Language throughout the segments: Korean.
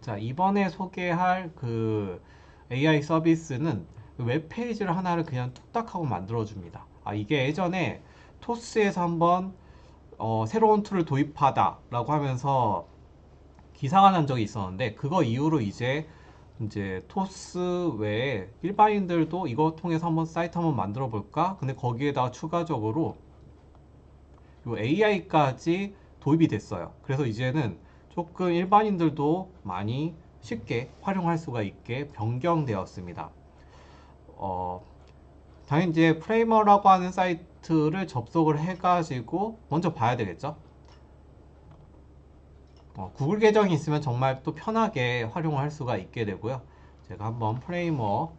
자, 이번에 소개할 그 AI 서비스는 그 웹페이지를 하나를 그냥 뚝딱 하고 만들어 줍니다. 아, 이게 예전에 토스에서 한번 어, 새로운 툴을 도입하다라고 하면서 기사가 난 적이 있었는데 그거 이후로 이제 이제 토스 외에 일반인들도 이거 통해서 한번 사이트 한번 만들어 볼까? 근데 거기에다가 추가적으로 요 AI까지 도입이 됐어요. 그래서 이제는 조금 일반인들도 많이 쉽게 활용할 수가 있게 변경되었습니다. 어, 당연히 이제 프레이머라고 하는 사이트를 접속을 해가지고 먼저 봐야 되겠죠. 어, 구글 계정이 있으면 정말 또 편하게 활용할 수가 있게 되고요. 제가 한번 프레이머라고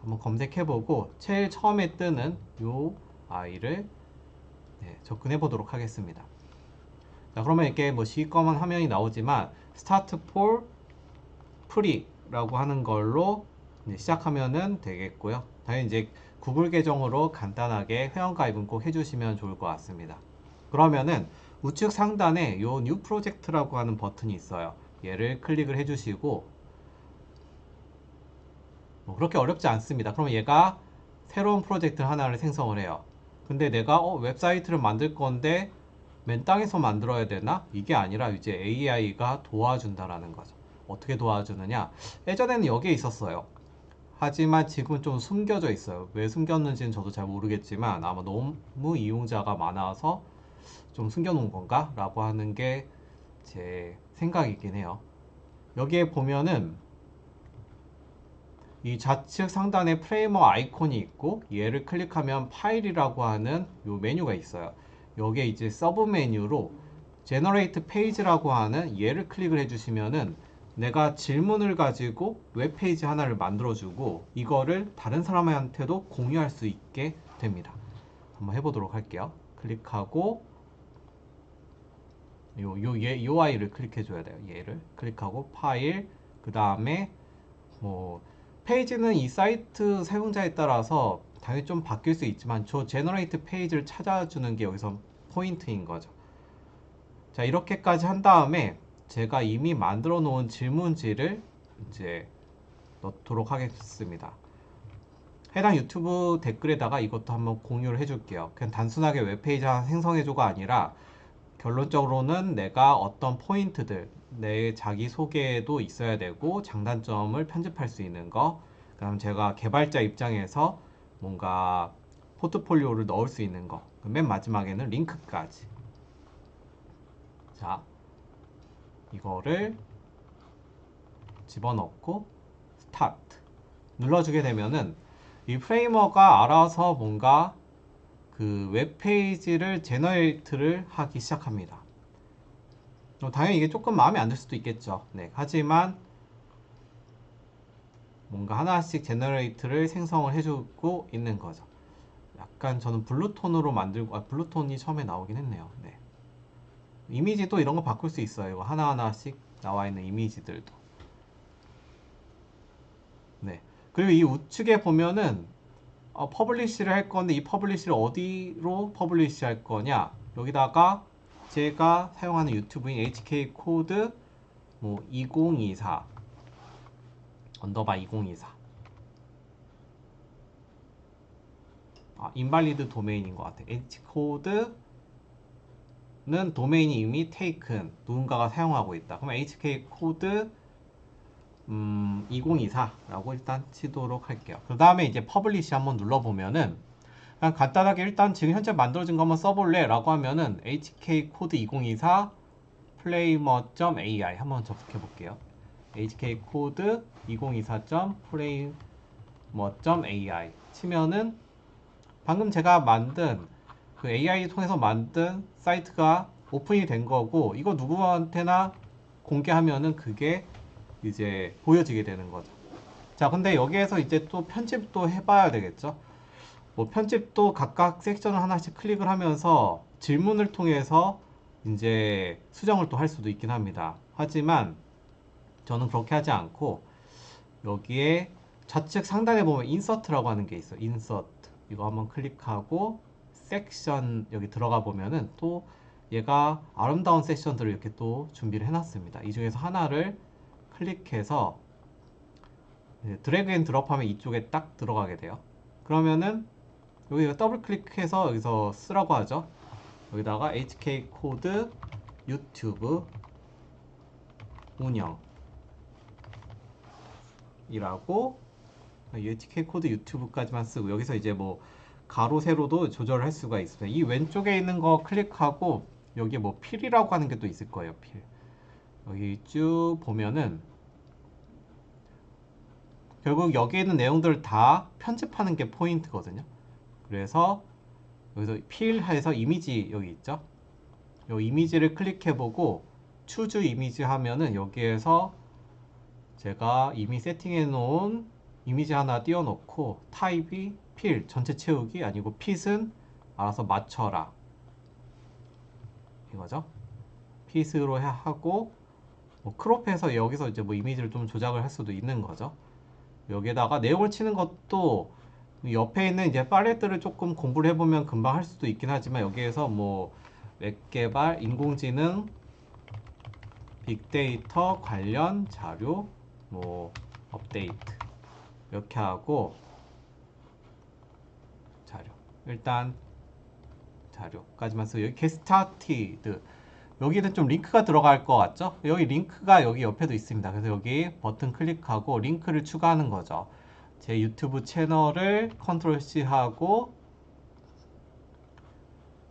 한번 검색해보고 제일 처음에 뜨는 요 아이를 네, 접근해 보도록 하겠습니다. 자, 그러면 이렇게 뭐 시꺼먼 화면이 나오지만 스타트 폴 프리라고 하는 걸로 이제 시작하면은 되겠고요. 당연히 이제 구글 계정으로 간단하게 회원가입은 꼭 해주시면 좋을 것 같습니다. 그러면은 우측 상단에 요뉴 프로젝트라고 하는 버튼이 있어요. 얘를 클릭을 해주시고 뭐 그렇게 어렵지 않습니다. 그럼 얘가 새로운 프로젝트 하나를 생성을 해요. 근데 내가 어, 웹사이트를 만들 건데 맨 땅에서 만들어야 되나? 이게 아니라 이제 AI가 도와준다라는 거죠. 어떻게 도와주느냐? 예전에는 여기에 있었어요. 하지만 지금 좀 숨겨져 있어요. 왜 숨겼는지는 저도 잘 모르겠지만 아마 너무 이용자가 많아서 좀 숨겨놓은 건가? 라고 하는 게 제 생각이긴 해요. 여기에 보면은 이 좌측 상단에 프레이머 아이콘이 있고 얘를 클릭하면 파일이라고 하는 요 메뉴가 있어요. 여기에 이제 서브 메뉴로 제너레이트 페이지라고 하는 얘를 클릭을 해주시면은 내가 질문을 가지고 웹페이지 하나를 만들어주고 이거를 다른 사람한테도 공유할 수 있게 됩니다. 한번 해보도록 할게요. 클릭하고 요, 요, 얘, 요 아이를 클릭해줘야 돼요. 얘를 클릭하고 파일, 그 다음에 뭐 페이지는 이 사이트 사용자에 따라서 당연히 좀 바뀔 수 있지만 저 제너레이트 페이지를 찾아주는 게 여기서 포인트인 거죠. 자, 이렇게까지 한 다음에 제가 이미 만들어 놓은 질문지를 이제 넣도록 하겠습니다. 해당 유튜브 댓글에다가 이것도 한번 공유를 해줄게요. 그냥 단순하게 웹페이지 하나 생성해줘가 아니라 결론적으로는 내가 어떤 포인트들, 내 자기 소개도 있어야 되고 장단점을 편집할 수 있는 거, 그다음 제가 개발자 입장에서 뭔가 포트폴리오를 넣을 수 있는 거, 맨 마지막에는 링크까지. 자, 이거를 집어넣고 스타트 눌러주게 되면은 이 프레이머가 알아서 뭔가 그 웹페이지를 제너레이트를 하기 시작합니다. 어, 당연히 이게 조금 마음에 안 들 수도 있겠죠. 네, 하지만 뭔가 하나씩 제너레이트를 생성을 해주고 있는 거죠. 약간 저는 블루톤으로 만들고 아, 블루톤이 처음에 나오긴 했네요. 네. 이미지도 이런 거 바꿀 수 있어요. 하나하나씩 나와 있는 이미지들도. 네. 그리고 이 우측에 보면은 어, 퍼블리시를 할 건데 이 퍼블리시를 어디로 퍼블리시 할 거냐? 여기다가 제가 사용하는 유튜브인 HK 코드 뭐 2024 언더바 2024 아, 인발리드 도메인인 것 같아. h 코드 는 도메인이 이미 taken 누군가가 사용하고 있다. 그럼 HK 코드 음, 2024라고 일단 치도록 할게요. 그 다음에 이제 퍼블리시 한번 눌러보면은 그냥 간단하게 일단 지금 현재 만들어진 거 한번 써볼래 라고 하면은 HK 코드 2024 플레이머.ai 한번 접속해 볼게요. HK 코드 2024.플레이머.ai 치면은 방금 제가 만든 그 AI 통해서 만든 사이트가 오픈이 된 거고 이거 누구한테나 공개하면은 그게 이제 보여지게 되는 거죠. 자, 근데 여기에서 이제 또 편집도 해봐야 되겠죠. 뭐 편집도 각각 섹션을 하나씩 클릭을 하면서 질문을 통해서 이제 수정을 또 할 수도 있긴 합니다. 하지만 저는 그렇게 하지 않고 여기에 좌측 상단에 보면 인서트라고 하는 게 있어요. 인서트. 이거 한번 클릭하고 섹션 여기 들어가 보면은 또 얘가 아름다운 세션들을 이렇게 또 준비를 해놨습니다. 이 중에서 하나를 클릭해서 드래그 앤 드롭하면 이쪽에 딱 들어가게 돼요. 그러면은 여기 더블 클릭해서 여기서 쓰라고 하죠. 여기다가 HK 코드 유튜브 운영 이라고 HK 코드 유튜브까지만 쓰고 여기서 이제 뭐 가로 세로도 조절할 수가 있습니다. 이 왼쪽에 있는 거 클릭하고 여기 뭐 필이라고 하는 게 또 있을 거예요. 필. 여기 쭉 보면은 결국 여기 있는 내용들을 다 편집하는 게 포인트거든요. 그래서 여기서 필해서 이미지 여기 있죠. 이 이미지를 클릭해보고 추주 이미지 하면은 여기에서 제가 이미 세팅해 놓은 이미지 하나 띄워놓고 타입이 필 전체 채우기 아니고 핏은 알아서 맞춰라 이거죠. 핏으로 해- 하고 뭐 크롭해서 여기서 이제 뭐 이미지를 좀 조작을 할 수도 있는 거죠. 여기에다가 내용을 치는 것도 옆에 있는 이제 팔레트를 조금 공부를 해보면 금방 할 수도 있긴 하지만 여기에서 뭐 웹개발, 인공지능, 빅데이터 관련 자료, 뭐 업데이트 이렇게 하고 자료 일단 자료까지만 쓰고 여기 게스타티드 여기는 좀 링크가 들어갈 것 같죠? 여기 링크가 여기 옆에도 있습니다. 그래서 여기 버튼 클릭하고 링크를 추가하는 거죠. 제 유튜브 채널을 컨트롤 C 하고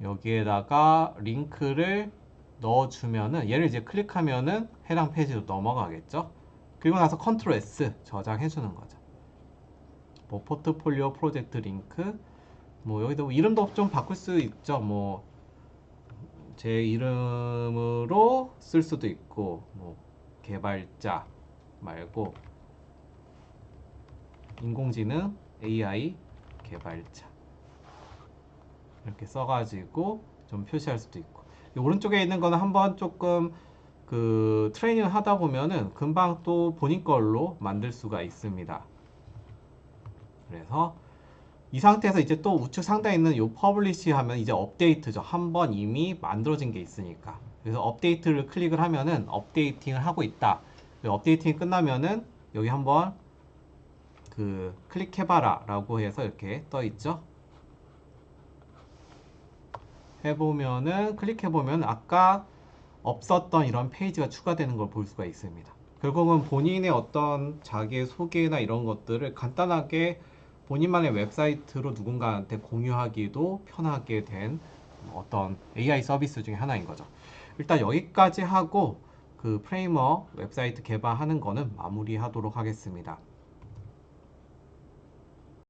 여기에다가 링크를 넣어주면은 얘를 이제 클릭하면은 해당 페이지로 넘어가겠죠. 그리고 나서 컨트롤 S 저장해 주는 거죠. 뭐 포트폴리오 프로젝트 링크 뭐 여기도 이름도 좀 바꿀 수 있죠. 뭐 제 이름으로 쓸 수도 있고 뭐 개발자 말고 인공지능 AI 개발자 이렇게 써가지고 좀 표시할 수도 있고 이 오른쪽에 있는 거는 한번 조금 그 트레이닝 하다 보면은 금방 또 본인 걸로 만들 수가 있습니다. 그래서 이 상태에서 이제 또 우측 상단에 있는 요 퍼블리시 하면 이제 업데이트죠. 한 번 이미 만들어진 게 있으니까. 그래서 업데이트를 클릭을 하면은 업데이팅을 하고 있다. 그 업데이팅이 끝나면은 여기 한번 그 클릭해봐라 라고 해서 이렇게 떠 있죠. 해보면은 클릭해보면 아까 없었던 이런 페이지가 추가되는 걸 볼 수가 있습니다. 결국은 본인의 어떤 자기 소개나 이런 것들을 간단하게 본인만의 웹사이트로 누군가한테 공유하기도 편하게 된 어떤 AI 서비스 중에 하나인 거죠. 일단 여기까지 하고 그 프레이머 웹사이트 개발하는 거는 마무리하도록 하겠습니다.